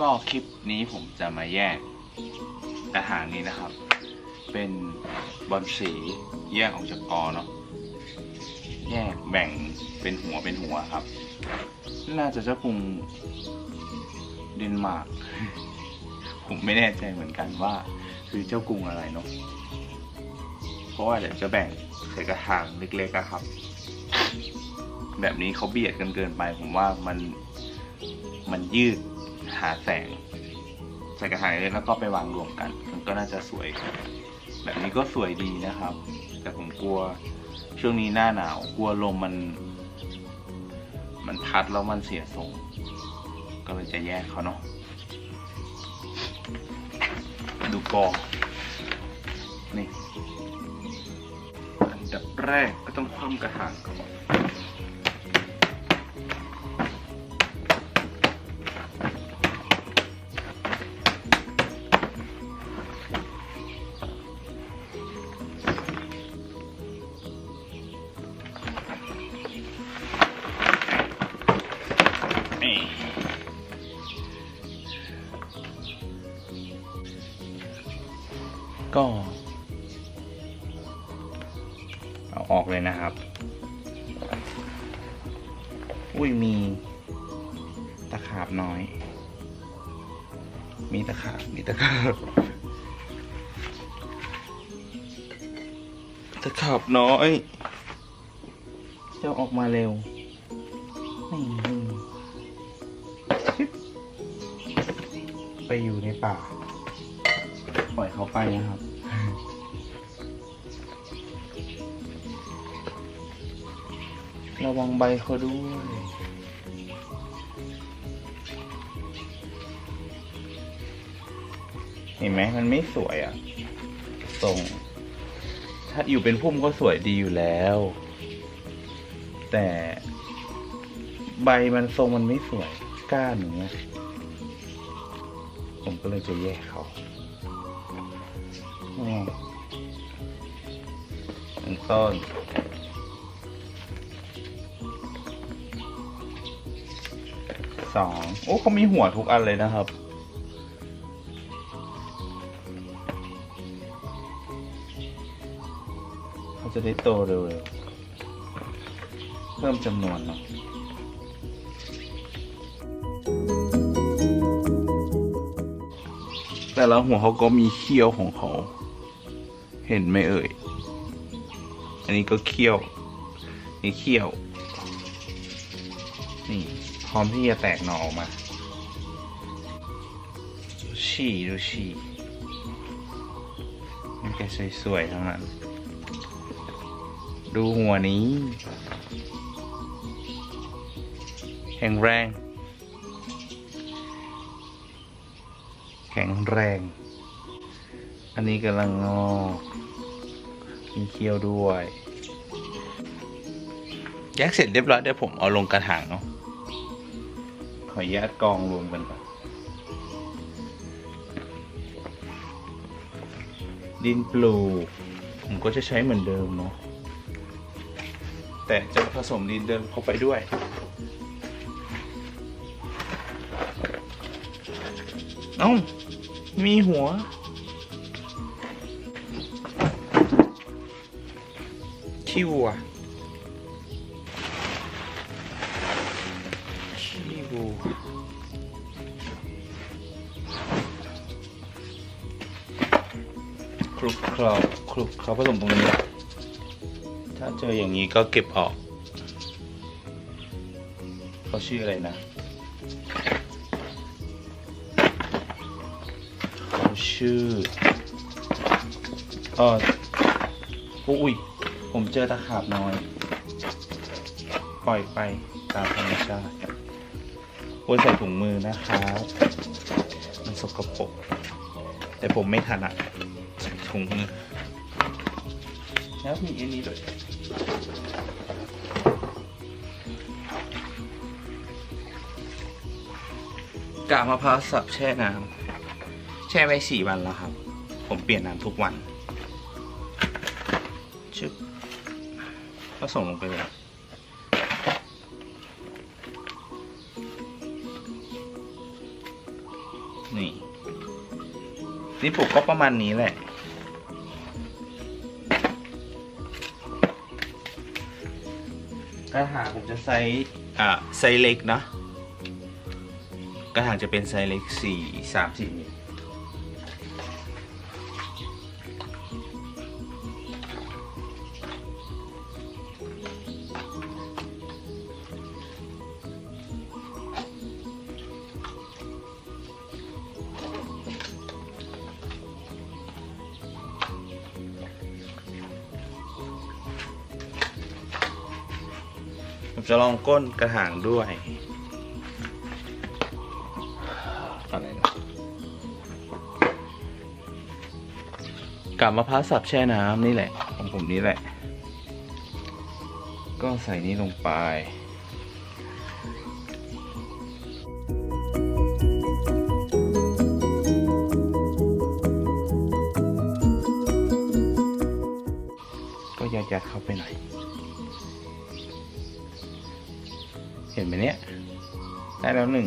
ก็คลิปนี้ผมจะมาแยกอาหารนี้นะครับ เป็นบอลสีแยกออกจากกอเนาะแยกแบ่งเป็นหัวเป็นหัวครับ น่าจะเจ้ากรุงเดนมาร์กผมไม่แน่ใจเหมือนกันว่า คือเจ้ากรุงอะไรเนาะเพราะว่าเดี๋ยวจะแบ่งใส่กระถางเล็กๆอะครับ แบบนี้เขาเบียดกันเกินไป ผมว่ามันมันยืด หาแสงใส่กระถางเล็กแล้วก็ไปวางรวมกัน มันก็น่าจะสวย แบบนี้ก็สวยดีนะครับ แต่ผมกลัวช่วงนี้หน้าหนาวกลัวลมมัน มันพัดแล้วมันเสียทรงก็เลยจะแยกเขาเนาะดูกอนี่อันดับแรกก็ต้องคว่ำกระถางก่อน ก็ เอาออกเลยนะครับ อุ้ยมีตะขาบน้อย มีตะขาบ มีตะขาบ ตะขาบน้อย เจ้าออกมาเร็วนี่ อยู่ในป่า ปล่อยเขาไปนะครับ ระวังใบเขาด้วยเห็นไหมมันไม่สวยอะ่ะทรงถ้าอยู่เป็นพุ่มก็สวยดีอยู่แล้ว แต่ใบมันทรงมันไม่สวยก้านอย่างเงี้ย ผมก็เลยจะแยกเขาหนึ่งต้นสองโอ้เขามีหัวทุกอันเลยนะครับเขาจะได้โตเร็วๆเพิ่มจำนวนเนาะ แต่ละหัวเขาก็มีเขี้ยวของเขา เห็นไหมเอ่ย อันนี้ก็เขี้ยว นี่เขี้ยว นี่พร้อมที่จะแตกหน่อออกมา ฉี่ดูฉี่มันแกสวยๆทั้งนั้น ดูหัวนี้ แข็งแรง แข็งแรง อันนี้กำลังงอกมีเคี้ยวด้วยแยกเสร็จเรียบร้อยเดี๋ยวผมเอาลงกระถางเนาะขออนุญาตกองรวมกันก่อนดินปลูก ผมก็จะใช้เหมือนเดิมเนาะแต่จะผสมดินเดิมเข้าไปด้วย เอ้า มีหัว ขี้วัว ขี้วัว คลุกเคล้าคลุกเคล้าผสมตรงนี้ ถ้าเจออย่างนี้ก็เก็บออก เขาชื่ออะไรนะ ชื่อ เอออุ้ย ผมเจอตะขาบน้อย ปล่อยไปตามธรรมชาติโอ้ยใส่ถุงมือนะครับ มันสกปรก แต่ผมไม่ถนัดใส่ถุงมือ แล้วมีอันนี้ด้วยกามะพร้าวสับแช่น้ำ ช่ไว้สี่วันแล้วครับ ผมเปลี่ยนน้ำทุกวันชึบก็ส่งลงไปเลยนี่ นี่ปลูกก็ประมาณนี้แหละ กระถางผมจะไซส์อ่าไซส์เล็กนะ กระถางจะเป็นไซส์เล็กสี่สามสี่มิล จะลองก้นกระถางด้วยอะไรนะกับมะพร้าวสับแช่น้ำนี่แหละ ของผมนี่แหละ ก็ใส่นี้ลงไปก็ยัดยัดๆเข้าไปหน่อย เห็นไหมเนี่ยได้แล้วหนึ่ง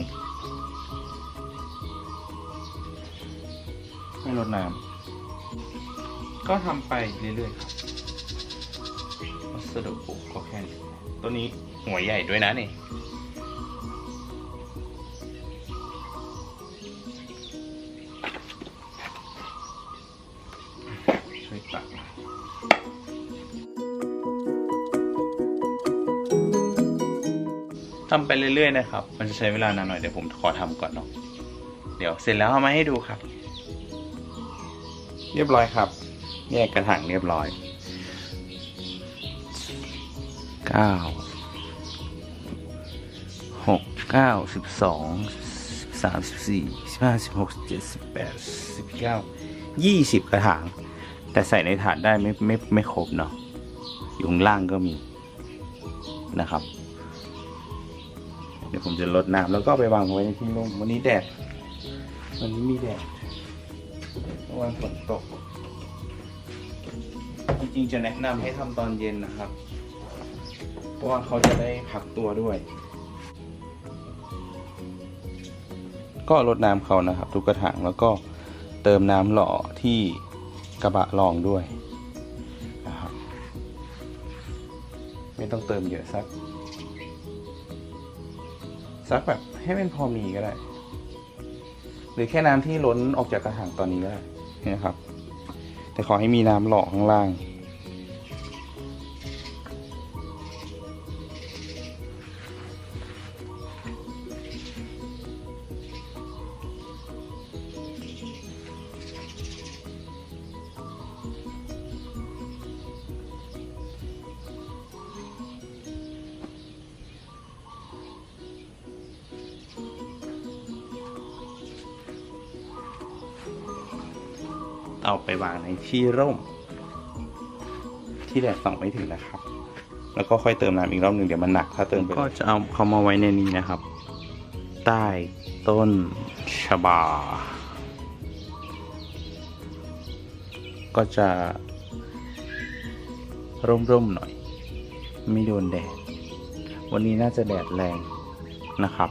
ไม่ลดน้ำก็ทำไปเรื่อยๆครับวัสดุปลูกก็แค่นี้ตัวนี้หัวใหญ่ด้วยนะนี่ช่วยตัก ทำไปเรื่อยๆนะครับ มันจะใช้เวลานานหน่อยเดี๋ยวผมขอทำก่อนเนาะ เดี๋ยวเสร็จแล้วเอามาให้ดูครับ เรียบร้อยครับแยกกระถางเรียบร้อยเก้าหกเก้าสิบสองสามสิบสี่สิบห้าสิบหกสิบเจ็ดสิบแปดสิบเก้ายี่สิบกระถาง แต่ใส่ในถาดได้ไม่ไม่ไม่ครบเนาะอยู่ข้างล่างก็มีนะครับ เดี๋ยวผมจะลดน้ำแล้วก็ไปวางไว้ในที่ร่มวันนี้แดดวันนี้มีแดดเมื่อวานฝนตก จริงๆจะแนะนำให้ทำตอนเย็นนะครับ เพราะว่าเขาจะได้พักตัวด้วย ก็ลดน้ำเขานะครับ ทุกกระถางแล้วก็เติมน้ำหล่อที่กระบะรองด้วยนะครับ ไม่ต้องเติมเยอะสัก สักแบบให้มันพอมีก็ได้ หรือแค่น้ำที่ล้นออกจากกระถางตอนนี้ก็ได้นะครับ แต่ขอให้มีน้ำหล่อข้างล่าง เอาไปวางในที่ร่ม ที่แดดส่องไม่ถึงนะครับ แล้วก็ค่อยเติมน้ำอีกรอบหนึ่งเดี๋ยวมันหนักถ้าเติมไปก็จะเอาเขามาไว้ในนี้นะครับ ใต้ต้นชบา ก็จะร่มๆหน่อย ไม่โดนแดด วันนี้น่าจะแดดแรงนะครับ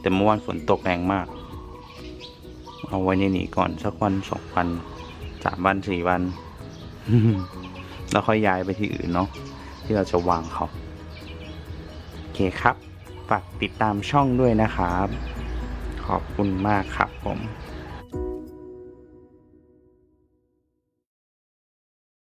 แต่เมื่อวานฝนตกแรงมาก เอาไว้ในนี้ก่อนสักวันสองวัน สามวันสี่วัน แล้วค่อยย้ายไปที่อื่นเนาะที่เราจะวางเขาโอเคครับ ฝากติดตามช่องด้วยนะครับ ขอบคุณมากครับผม